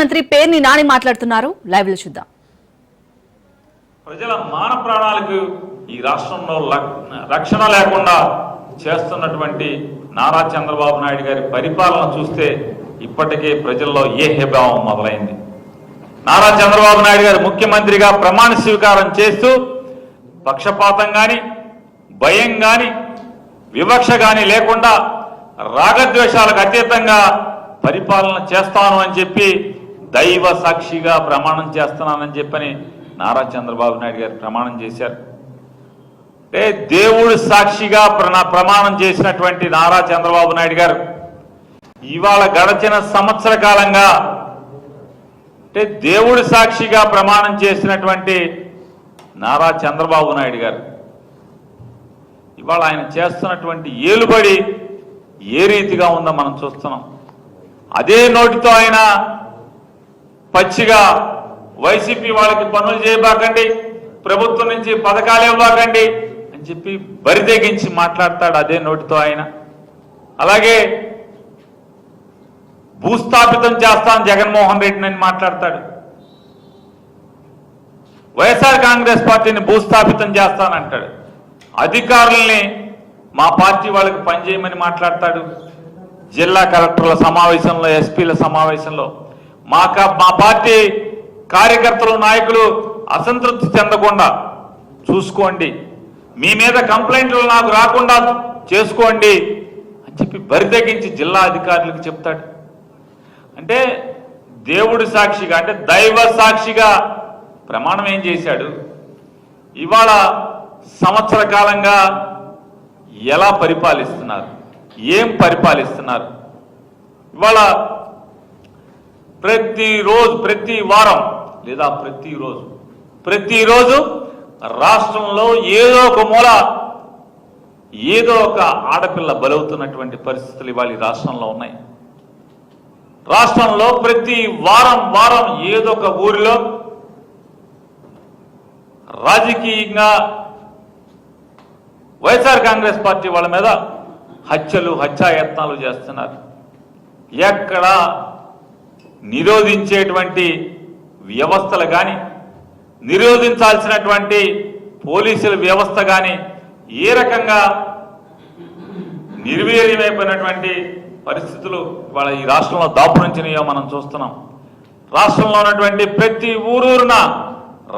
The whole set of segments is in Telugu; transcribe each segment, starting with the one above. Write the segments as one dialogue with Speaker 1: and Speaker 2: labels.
Speaker 1: మంత్రి పేర్ని నాని మాట్లాడుతున్నారు. లైవ్లో చూద్దాం.
Speaker 2: ప్రజల మాన ప్రాణాలకు ఈ రాష్ట్రంలో రక్షణ లేకుండా చేస్తున్నటువంటి నారా చంద్రబాబు నాయుడు గారి పరిపాలన చూస్తే ఇప్పటికే ప్రజల్లో ఏ హేభావం మొదలైంది. నారా చంద్రబాబు నాయుడు గారు ముఖ్యమంత్రిగా ప్రమాణ స్వీకారం చేస్తూ పక్షపాతం గాని భయం గాని వివక్ష గాని లేకుండా రాగద్వేషాలకు అతీతంగా పరిపాలన చేస్తాను అని చెప్పి దైవ సాక్షిగా ప్రమాణం చేస్తున్నానని చెప్పని నారా చంద్రబాబు నాయుడు గారు ప్రమాణం చేశారు. అంటే దేవుడు సాక్షిగా ప్ర- ప్రమాణం చేసినటువంటి నారా చంద్రబాబు నాయుడు గారు ఇవాళ గడచిన సంవత్సర కాలంగా అంటే దేవుడి సాక్షిగా ప్రమాణం చేసినటువంటి నారా చంద్రబాబు నాయుడు గారు ఇవాళ ఆయన చేస్తున్నటువంటి ఏలుబడి ఏ రీతిగా ఉందో మనం చూస్తున్నాం. అదే నోటితో ఆయన పచ్చిగా వైసీపీ వాళ్ళకి పనులు చేయబాకండి ప్రభుత్వం నుంచి పథకాలు ఇవ్వకండి అని చెప్పి బరితెగించి మాట్లాడతాడు అదే నోటితో ఆయన. అలాగే భూస్థాపితం చేస్తాను జగన్మోహన్ రెడ్డిని అని మాట్లాడతాడు. వైఎస్ఆర్ కాంగ్రెస్ పార్టీని భూస్థాపితం చేస్తానంటాడు అధికారుల్ని మా పార్టీ వాళ్ళకి పనిచేయమని మాట్లాడతాడు. జిల్లా కలెక్టర్ల సమావేశంలో ఎస్పీల సమావేశంలో మా క- మా పార్టీ కార్యకర్తలు నాయకులు అసంతృప్తి చెందకుండా చూసుకోండి. మీ మీద కంప్లైంట్లు నాకు రాకుండా చేసుకోండి అని చెప్పి బరితెగించి జిల్లా అధికారులకు చెప్తాడు. అంటే దేవుడి సాక్షిగా అంటే దైవ సాక్షిగా ప్రమాణం ఏం చేశాడు? ఇవాళ సంవత్సర కాలంగా ఎలా పరిపాలిస్తున్నారు? ఏం పరిపాలిస్తున్నారు? ఇవాళ ప్రతిరోజు ప్రతి వారం లేదా ప్రతిరోజు. ప్రతిరోజు రాష్ట్రంలో ఏదో ఒక మూల ఏదో ఒక ఆడపిల్ల బలవుతున్నటువంటి పరిస్థితులు ఇవాళ రాష్ట్రంలో ఉన్నాయి. రాష్ట్రంలో ప్రతి వారం వారం ఏదో ఒక ఊరిలో రాజకీయంగా వైఎస్ఆర్ కాంగ్రెస్ పార్టీ వాళ్ళ మీద హత్యలు హత్యాయత్నాలు చేస్తున్నారు. ఎక్కడ నిరోధించేటువంటి వ్యవస్థలు కానీ నిరోధించాల్సినటువంటి పోలీసుల వ్యవస్థ కానీ ఏ రకంగా నిర్వీర్యమైపోయినటువంటి పరిస్థితులు ఇవాళ ఈ రాష్ట్రంలో దాపురించినయో మనం చూస్తున్నాం. రాష్ట్రంలో ఉన్నటువంటి ప్రతి ఊరూరున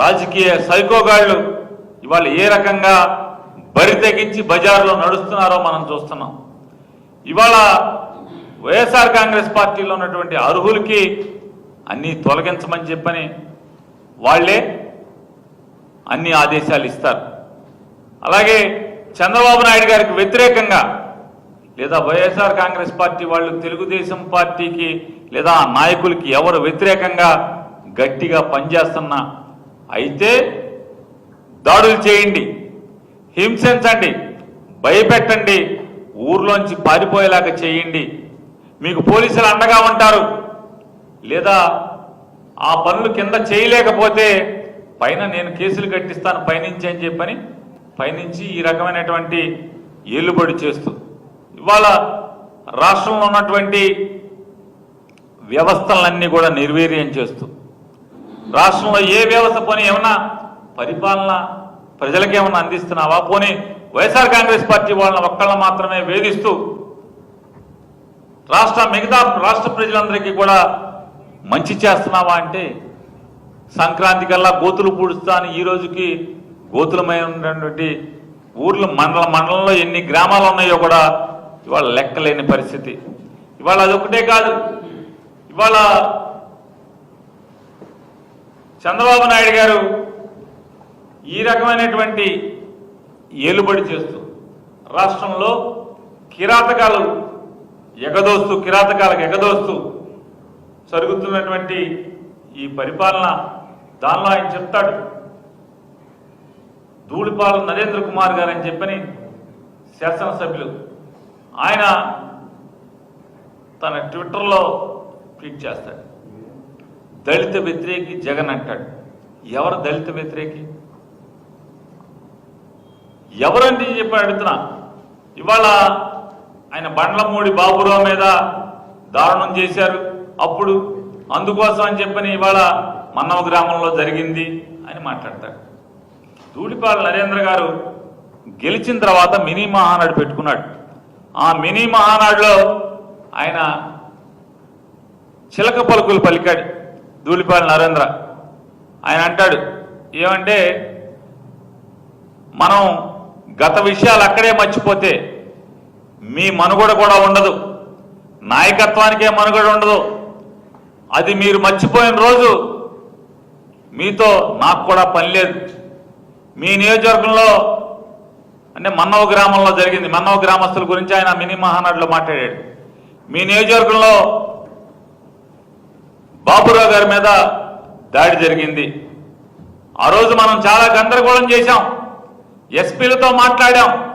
Speaker 2: రాజకీయ సైకోగాళ్ళు ఇవాళ ఏ రకంగా బరి తెగించి బజార్లో నడుస్తున్నారో మనం చూస్తున్నాం. ఇవాళ వైఎస్ఆర్ కాంగ్రెస్ పార్టీలో ఉన్నటువంటి అర్హులకి అన్నీ తొలగించమని చెప్పని వాళ్ళే అన్ని ఆదేశాలు ఇస్తారు. అలాగే చంద్రబాబు నాయుడు గారికి వ్యతిరేకంగా లేదా వైఎస్ఆర్ కాంగ్రెస్ పార్టీ వాళ్ళు తెలుగుదేశం పార్టీకి లేదా నాయకులకి ఎవరు వ్యతిరేకంగా గట్టిగా పనిచేస్తున్నా అయితే దాడులు చేయండి హింసించండి భయపెట్టండి ఊర్లోంచి పారిపోయేలాగా చేయండి మీకు పోలీసులు అండగా ఉంటారు. లేదా ఆ పనులు కింద చేయలేకపోతే పైన నేను కేసులు కట్టిస్తాను పైనుంచి అని చెప్పని పైనుంచి ఈ రకమైనటువంటి ఏలుబడి చేస్తూ. ఇవాళ రాష్ట్రంలో ఉన్నటువంటి వ్యవస్థలన్నీ కూడా నిర్వీర్యం చేస్తూ. రాష్ట్రంలో ఏ వ్యవస్థ పోనీ ఏమన్నా పరిపాలన ప్రజలకేమన్నా అందిస్తున్నావా? పోనీ వైఎస్ఆర్ కాంగ్రెస్ పార్టీ వాళ్ళని ఒక్కళ్ళ మాత్రమే వేధిస్తూ రాష్ట్ర మిగతా రాష్ట్ర ప్రజలందరికీ కూడా మంచి చేస్తున్నావా అంటే సంక్రాంతి కల్లా గోతులు పూడుస్తా అని ఈ రోజుకి గోతులమైనటువంటి ఊర్లు మండల మండలంలో ఎన్ని గ్రామాలు ఉన్నాయో కూడా ఇవాళ లెక్కలేని పరిస్థితి. ఇవాళ అదొకటే కాదు. ఇవాళ చంద్రబాబు నాయుడు గారు ఈ రకమైనటువంటి ఏలుబడి చేస్తూ రాష్ట్రంలో కిరాతకాలు ఎగదోస్తూ కిరాతకాలకు ఎగదోస్తూ జరుగుతున్నటువంటి ఈ పరిపాలన దానిలో ఆయన చెప్తాడు. ధూళిపాలెం నరేంద్ర కుమార్ గారు అని చెప్పని శాసనసభ్యులు. ఆయన తన ట్విట్టర్లో ట్వీట్ చేస్తాడు. దళిత వ్యతిరేకి జగన్ అంటాడు. ఎవరు దళిత వ్యతిరేకి? ఎవరంటే చెప్పి అడుగుతున్నా. ఇవాళ ఆయన బండ్లమూడి బాబురావు మీద దారుణం చేశారు. అప్పుడు అందుకోసం అని చెప్పని ఇవాళ మన్నవ గ్రామంలో జరిగింది అని మాట్లాడతాడు ధూళిపాల నరేంద్ర గారు గెలిచిన తర్వాత మినీ మహానాడు పెట్టుకున్నాడు. ఆ మినీ మహానాడులో ఆయన చిలక పలుకులు పలికాడు ధూళిపాల నరేంద్ర. ఆయన అంటాడు ఏమంటే మనం గత విషయాలు అక్కడే మర్చిపోతే మీ మనుగడ కూడా ఉండదు. నాయకత్వానికే మనుగడ ఉండదు. అది మీరు మర్చిపోయిన రోజు మీతో నాకు కూడా పని లేదు. మీ నియోజకవర్గంలో అంటే మన్నవ గ్రామంలో జరిగింది. మన్నవ గ్రామస్తుల గురించి ఆయన మినీ మహానాడులో మాట్లాడాడు. మీ నియోజకవర్గంలో బాబురావు గారి మీద దాడి జరిగింది. ఆ రోజు మనం చాలా గందరగోళం చేశాం. ఎస్పీలతో మాట్లాడాం.